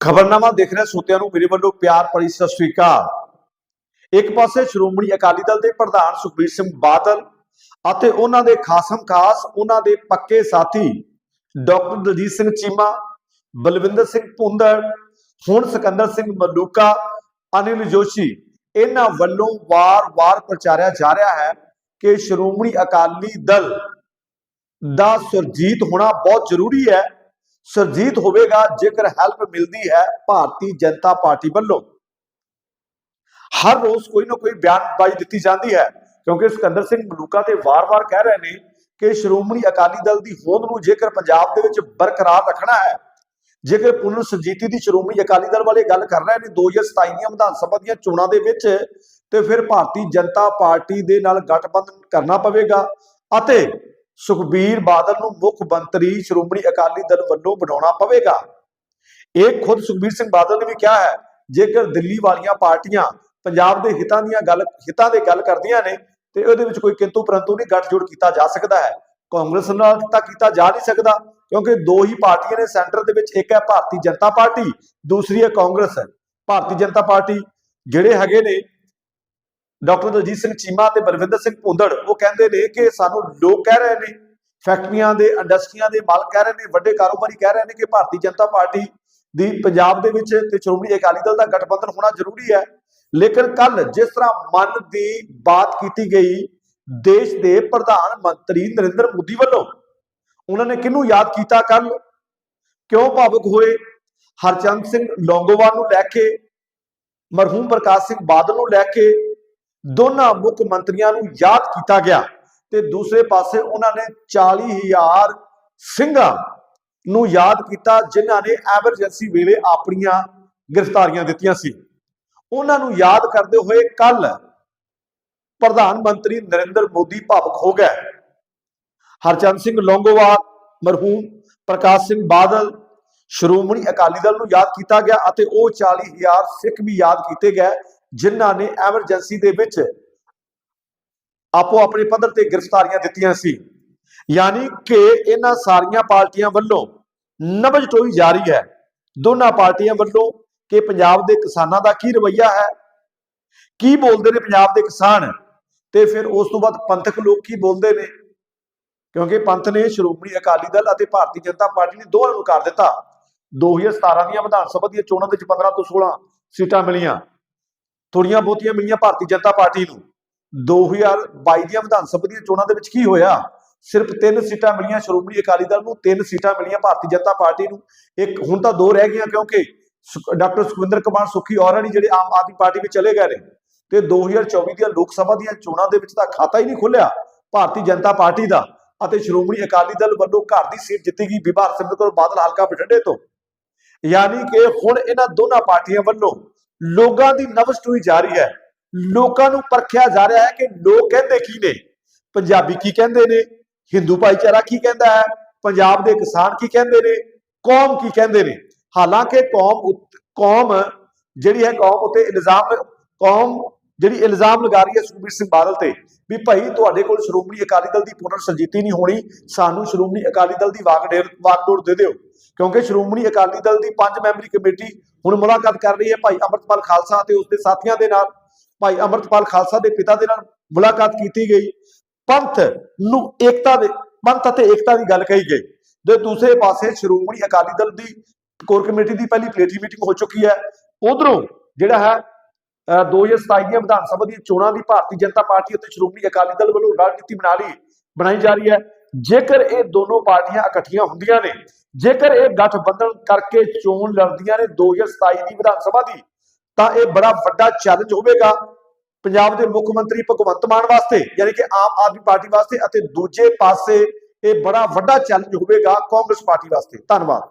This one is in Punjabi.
ਖਬਰਨਾਮਾ ਦੇਖ ਰਹੇ ਸੋਤਿਆਂ ਨੂੰ ਮੇਰੇ ਵੱਲੋਂ ਪਿਆਰ ਭਰੀ ਸਤਿ ਸ੍ਰੀ ਅਕਾਲ। ਇੱਕ ਪਾਸੇ ਸ਼੍ਰੋਮਣੀ ਅਕਾਲੀ ਦਲ ਦੇ ਪ੍ਰਧਾਨ ਸੁਖਬੀਰ ਸਿੰਘ ਬਾਦਲ ਅਤੇ ਉਹਨਾਂ ਦੇ ਖਾਸਮ ਖਾਸ, ਉਹਨਾਂ ਦੇ ਪੱਕੇ ਸਾਥੀ ਡਾਕਟਰ ਦਲਜੀਤ ਸਿੰਘ ਚੀਮਾ, ਬਲਵਿੰਦਰ ਸਿੰਘ ਭੁੰਦੜ, ਹੁਣ ਸਿਕੰਦਰ ਸਿੰਘ ਮਲੂਕਾ, ਅਨਿਲ ਜੋਸ਼ੀ, ਇਹਨਾਂ ਵੱਲੋਂ ਵਾਰ-ਵਾਰ ਪ੍ਰਚਾਰਿਆ ਜਾ ਰਿਹਾ ਹੈ ਕਿ ਸ਼੍ਰੋਮਣੀ ਅਕਾਲੀ ਦਲ ਦਾ ਸੁਰਜੀਤ ਹੋਣਾ ਬਹੁਤ ਜ਼ਰੂਰੀ ਹੈ। ਸੁਰਜੀਤ ਹੋਵੇਗਾ ਜੇਕਰ ਹੈਲਪ ਮਿਲਦੀ ਹੈ ਭਾਰਤੀ ਜਨਤਾ ਪਾਰਟੀ ਵੱਲੋਂ। ਹਰ ਰੋਜ਼ ਕੋਈ ਨਾ ਕੋਈ ਬਿਆਨਬਾਜ਼ੀ ਦਿੱਤੀ ਜਾਂਦੀ ਹੈ, ਕਿਉਂਕਿ ਸਿਕੰਦਰ ਸਿੰਘ ਮਲੂਕਾ ਤੇ ਵਾਰ-ਵਾਰ ਕਹਿ ਰਹੇ ਨੇ ਕਿ ਸ਼੍ਰੋਮਣੀ ਅਕਾਲੀ ਦਲ ਦੀ ਹੋਂਦ ਨੂੰ ਜੇਕਰ ਪੰਜਾਬ ਦੇ ਵਿੱਚ ਬਰਕਰਾਰ ਰੱਖਣਾ ਹੈ, ਜੇਕਰ ਪੁਨਰ ਸੁਰਜੀਤੀ ਦੀ ਸ਼੍ਰੋਮਣੀ ਅਕਾਲੀ ਦਲ ਵਾਲੇ ਗੱਲ ਕਰ ਰਹੇ ਨੇ 2027 ਦੀਆਂ ਵਿਧਾਨ ਸਭਾ ਦੀਆਂ ਚੋਣਾਂ ਦੇ ਵਿੱਚ, ਤੇ ਫਿਰ ਭਾਰਤੀ ਜਨਤਾ ਪਾਰਟੀ ਦੇ ਨਾਲ ਗਠਬੰਧਨ ਕਰਨਾ ਪਵੇਗਾ ਅਤੇ ਸੁਖਬੀਰ ਬਾਦਲ ਨੂੰ ਮੁੱਖ ਮੰਤਰੀ ਸ਼੍ਰੋਮਣੀ ਅਕਾਲੀ ਦਲ ਵੱਲੋਂ ਬਣਾਉਣਾ ਪਵੇਗਾ। ਇਹ ਖੁਦ ਸੁਖਬੀਰ ਸਿੰਘ ਬਾਦਲ ਨੇ ਵੀ ਕਿਹਾ ਹੈ, ਜੇਕਰ ਦਿੱਲੀ ਵਾਲੀਆਂ ਪਾਰਟੀਆਂ ਪੰਜਾਬ ਦੇ ਹਿੱਤਾਂ ਦੀਆਂ ਗੱਲ, ਹਿੱਤਾਂ ਦੇ ਗੱਲ ਕਰਦੀਆਂ ਨੇ, ਤੇ ਉਹਦੇ ਵਿੱਚ ਕੋਈ ਕਿੰਤੂ ਪਰੰਤੂ ਨਹੀਂ ਗੱਠਜੋੜ ਕੀਤਾ ਜਾ ਸਕਦਾ ਹੈ। ਕਾਂਗਰਸ ਨਾਲ ਤਾਂ ਕੀਤਾ ਜਾ ਨਹੀਂ ਸਕਦਾ, ਕਿਉਂਕਿ ਦੋ ਹੀ ਪਾਰਟੀਆਂ ਨੇ ਸੈਂਟਰ ਦੇ ਵਿੱਚ, ਇੱਕ ਹੈ ਭਾਰਤੀ ਜਨਤਾ ਪਾਰਟੀ, ਦੂਸਰੀ ਹੈ ਕਾਂਗਰਸ। ਭਾਰਤੀ ਜਨਤਾ ਪਾਰਟੀ ਜਿਹੜੇ ਹੈਗੇ ਨੇ ਡਾਕਟਰ ਦਲਜੀਤ ਸਿੰਘ ਚੀਮਾ ਤੇ ਬਲਵਿੰਦਰ ਸਿੰਘ ਭੁੰਦੜ, ਉਹ ਕਹਿੰਦੇ ਨੇ ਕਿ ਸਾਨੂੰ ਲੋਕ ਕਹਿ ਰਹੇ ਨੇ, ਫੈਕਟਰੀਆਂ ਦੇ, ਇੰਡਸਟਰੀਆਂ ਦੇ ਮਾਲਕ ਕਹਿ ਰਹੇ ਨੇ, ਵੱਡੇ ਕਾਰੋਬਾਰੀ ਕਹਿ ਰਹੇ ਨੇ ਕਿ ਭਾਰਤੀ ਜਨਤਾ ਪਾਰਟੀ ਦੀ ਪੰਜਾਬ ਦੇ ਵਿੱਚ ਤੇ ਸ਼੍ਰੋਮਣੀ ਅਕਾਲੀ ਦਲ ਦਾ ਗਠਬੰਧਨ ਹੋਣਾ ਜ਼ਰੂਰੀ ਹੈ। ਲੇਕਿਨ ਕੱਲ ਜਿਸ ਤਰ੍ਹਾਂ ਮਨ ਦੀ ਬਾਤ ਕੀਤੀ ਗਈ ਦੇਸ਼ ਦੇ ਪ੍ਰਧਾਨ ਮੰਤਰੀ ਨਰਿੰਦਰ ਮੋਦੀ ਵੱਲੋਂ, ਉਹਨਾਂ ਨੇ ਕਿਹਨੂੰ ਯਾਦ ਕੀਤਾ ਕੱਲ ਕਿਉਂ ਭਾਵੁਕ ਹੋਏ? ਹਰਚੰਦ ਸਿੰਘ ਲੌਂਗੋਵਾਲ ਨੂੰ ਲੈ ਕੇ, ਮਰਹੂਮ ਪ੍ਰਕਾਸ਼ ਸਿੰਘ ਬਾਦਲ ਨੂੰ ਲੈ ਕੇ ਦੋਨਾਂ ਮੁੱਖ ਮੰਤਰੀਆਂ ਨੂੰ ਯਾਦ ਕੀਤਾ ਗਿਆ ਤੇ ਦੂਸਰੇ ਪਾਸੇ ਉਹਨਾਂ ਨੇ 40000 ਸਿੰਘਾਂ ਨੂੰ ਯਾਦ ਕੀਤਾ, ਜਿਨ੍ਹਾਂ ਨੇ ਐਮਰਜੈਂਸੀ ਵੇਲੇ ਆਪਣੀਆਂ ਗ੍ਰਿਫਤਾਰੀਆਂ ਦਿੱਤੀਆਂ ਸੀ। ਉਹਨਾਂ ਨੂੰ ਯਾਦ ਕਰਦੇ ਹੋਏ ਕੱਲ ਪ੍ਰਧਾਨ ਮੰਤਰੀ ਨਰਿੰਦਰ ਮੋਦੀ ਭਾਵਕ ਹੋ ਗਏ। ਹਰਚੰਦ ਸਿੰਘ ਲੌਂਗੋਵਾਲ, ਮਰਹੂਮ ਪ੍ਰਕਾਸ਼ ਸਿੰਘ ਬਾਦਲ, ਸ਼੍ਰੋਮਣੀ ਅਕਾਲੀ ਦਲ ਨੂੰ ਯਾਦ ਕੀਤਾ ਗਿਆ ਅਤੇ ਉਹ 40000 ਸਿੱਖ ਵੀ ਯਾਦ ਕੀਤੇ ਗਏ। ਜਿਨ੍ਹਾਂ ਨੇ ਐਮਰਜੈਂਸੀ ਦੇ ਵਿੱਚ ਆਪੋ ਆਪਣੇ ਪੱਧਰ ਤੇ ਗ੍ਰਿਫਤਾਰੀਆਂ ਦਿੱਤੀਆਂ ਸੀ। ਯਾਨੀ ਕਿ ਇਹਨਾਂ ਸਾਰੀਆਂ ਪਾਰਟੀਆਂ ਵੱਲੋਂ ਨਬਜ ਟੋਈ ਜਾਰੀ ਹੈ। ਦੋਨਾਂ ਪਾਰਟੀਆਂ ਵੱਲੋਂ ਕਿ ਪੰਜਾਬ ਦੇ ਕਿਸਾਨਾਂ ਦਾ ਕੀ ਰਵੱਈਆ ਹੈ, ਕੀ ਬੋਲਦੇ ਨੇ ਪੰਜਾਬ ਦੇ ਕਿਸਾਨ, ਤੇ ਫਿਰ ਉਸ ਤੋਂ ਬਾਅਦ ਪੰਥਕ ਲੋਕ ਕੀ ਬੋਲਦੇ ਨੇ? ਕਿਉਂਕਿ ਪੰਥ ਨੇ ਸ਼੍ਰੋਮਣੀ ਅਕਾਲੀ ਦਲ ਅਤੇ ਭਾਰਤੀ ਜਨਤਾ ਪਾਰਟੀ ਨੇ ਦੋਹਾਂ ਨੂੰ ਕਰ ਦਿੱਤਾ। 2017 ਦੀਆਂ ਵਿਧਾਨ ਸਭਾ ਦੀਆਂ ਚੋਣਾਂ ਦੇ ਵਿੱਚ 15 ਤੋਂ 16 ਸੀਟਾਂ ਮਿਲੀਆਂ। ਥੋੜੀਆਂ ਬਹੁਤੀਆਂ ਮਿਲੀਆਂ ਭਾਰਤੀ ਜਨਤਾ ਪਾਰਟੀ ਨੂੰ। 2022 ਦੀਆਂ ਵਿਧਾਨ ਸਭਾ ਦੀਆਂ ਚੋਣਾਂ ਦੇ ਵਿੱਚ ਕੀ ਹੋਇਆ? ਸਿਰਫ ਤਿੰਨ ਸੀਟਾਂ ਮਿਲੀਆਂ ਸ਼੍ਰੋਮਣੀ ਅਕਾਲੀ ਦਲ ਨੂੰ, ਤਿੰਨ ਸੀਟਾਂ ਮਿਲੀਆਂ ਭਾਰਤੀ ਜਨਤਾ ਪਾਰਟੀ ਨੂੰ। ਇੱਕ ਹੁਣ ਤਾਂ ਦੋ ਰਹਿ ਗਈਆਂ ਕਿਉਂਕਿ ਡਾਕਟਰ ਸੁਖਵਿੰਦਰ ਕੁਮਾਰ ਸੁਖੀ ਔਰਣੀ ਜਿਹੜੇ ਆਮ ਆਦਮੀ ਪਾਰਟੀ ਵਿੱਚ ਚਲੇ ਗਏ ਨੇ। ਤੇ 2024 ਦੀਆਂ ਲੋਕ ਸਭਾ ਦੀਆਂ ਚੋਣਾਂ ਦੇ ਵਿੱਚ ਤਾਂ ਖਾਤਾ ਹੀ ਨਹੀਂ ਖੁੱਲਿਆ ਭਾਰਤੀ ਜਨਤਾ ਪਾਰਟੀ ਦਾ। ਅਤੇ ਸ਼੍ਰੋਮਣੀ ਅਕਾਲੀ ਦਲ ਵੱਲੋਂ ਘਰ ਦੀ ਸੀਟ ਜਿੱਤੀ ਗਈ ਬੀਬਾ ਹਰਸਿਮਰਤ ਕੌਰ ਬਾਦਲ ਹਲਕਾ ਬਠਿੰਡੇ ਤੋਂ। ਯਾਨੀ ਕਿ ਹੁਣ ਇਹਨਾਂ ਦੋਨਾਂ ਪਾਰਟੀਆਂ ਵੱਲੋਂ ਲੋਕਾਂ ਦੀ ਨਬਜ਼ ਟੂਈ ਜਾ ਰਹੀ ਹੈ। ਲੋਕਾਂ ਨੂੰ ਪਰਖਿਆ ਜਾ ਰਿਹਾ ਹੈ ਕਿ ਲੋਕ ਕਹਿੰਦੇ ਕੀ ਨੇ। ਪੰਜਾਬੀ ਕੀ ਕਹਿੰਦੇ ਨੇ? ਹਿੰਦੂ ਭਾਈਚਾਰਾ ਕੀ ਕਹਿੰਦਾ ਹੈ? ਪੰਜਾਬ ਦੇ ਕਿਸਾਨ ਕੀ ਕਹਿੰਦੇ ਨੇ? ਕੌਮ ਕੀ ਕਹਿੰਦੇ ਨੇ? ਹਾਲਾਂਕਿ ਕੌਮ ਉੱਤ- ਕੌਮ ਜਿਹੜੀ ਹੈ, ਕੌਮ ਉਤੇ ਇਲਜ਼ਾਮ ਕੌਮ ਜਿਹੜੀ ਇਲਜ਼ਾਮ ਲਗਾ ਰਹੀ ਹੈ ਸੁਖਬੀਰ ਸਿੰਘ ਬਾਦਲ ਤੇ ਵੀ ਭਾਈ ਤੁਹਾਡੇ ਕੋਲ ਸ਼੍ਰੋਮਣੀ ਅਕਾਲੀ ਦਲ ਦੀ ਪੁਨਰ ਸੰਜੀਤੀ ਨਹੀਂ ਹੋਣੀ, ਸਾਨੂੰ ਸ਼੍ਰੋਮਣੀ ਅਕਾਲੀ ਦਲ ਦੀ ਵਾਗਡੇਰ, ਵਾਗਡੋਰ ਦੇ ਦਿਓ। ਕਿਉਂਕਿ ਸ਼੍ਰੋਮਣੀ ਅਕਾਲੀ ਦਲ ਦੀ ਪੰਜ ਮੈਂਬਰੀ ਕਮੇਟੀ ਹੁਣ ਮੁਲਾਕਾਤ ਕਰ ਰਹੀ ਹੈ ਭਾਈ ਅਮਰਤਪਾਲ ਖਾਲਸਾ ਤੇ ਉਸਦੇ ਸਾਥੀਆਂ ਦੇ ਨਾਲ, ਭਾਈ ਅਮਰਤਪਾਲ ਖਾਲਸਾ ਦੇ ਪਿਤਾ ਦੇ ਨਾਲ ਮੁਲਾਕਾਤ ਕੀਤੀ ਗਈ। ਪੰਥ ਨੂੰ ਏਕਤਾ ਦੇ, ਪੰਥ ਅਤੇ ਏਕਤਾ ਦੀ ਗੱਲ ਕਹੀ ਗਈ। ਤੇ ਦੂਸਰੇ ਪਾਸੇ ਸ਼੍ਰੋਮਣੀ ਅਕਾਲੀ ਦਲ ਦੀ ਕੋਰ ਕਮੇਟੀ ਦੀ ਪਹਿਲੀ ਪਲੇਟਰੀ ਮੀਟਿੰਗ ਹੋ ਚੁੱਕੀ ਹੈ। ਉਧਰੋਂ ਜਿਹੜਾ ਹੈ ਅਹ 2027 ਦੀਆਂ ਵਿਧਾਨ ਸਭਾ ਦੀਆਂ ਚੋਣਾਂ ਦੀ ਭਾਰਤੀ ਜਨਤਾ ਪਾਰਟੀ ਅਤੇ ਸ਼੍ਰੋਮਣੀ ਅਕਾਲੀ ਦਲ ਵੱਲੋਂ ਰਣਨੀਤੀ ਬਣਾ ਲਈ ਬਣਾਈ ਜਾ ਰਹੀ ਹੈ। ਜੇਕਰ ਇਹ ਦੋਨੋਂ ਪਾਰਟੀਆਂ ਇਕੱਠੀਆਂ ਹੁੰਦੀਆਂ ਨੇ, ਜੇਕਰ ਇਹ ਗਠਬੰਧਨ ਕਰਕੇ ਚੋਣ ਲੜਦੀਆਂ ਨੇ 2027 ਦੀ ਵਿਧਾਨ ਸਭਾ ਦੀ, ਤਾਂ ਇਹ ਬੜਾ ਵੱਡਾ ਚੈਲੰਜ ਹੋਵੇਗਾ ਪੰਜਾਬ ਦੇ ਮੁੱਖ ਮੰਤਰੀ ਭਗਵੰਤ ਮਾਨ ਵਾਸਤੇ, ਯਾਨੀ ਕਿ ਆਮ ਆਦਮੀ ਪਾਰਟੀ ਵਾਸਤੇ ਅਤੇ ਦੂਜੇ ਪਾਸੇ ਇਹ ਬੜਾ ਵੱਡਾ ਚੈਲੰਜ ਹੋਵੇਗਾ ਕਾਂਗਰਸ ਪਾਰਟੀ ਵਾਸਤੇ। ਧੰਨਵਾਦ।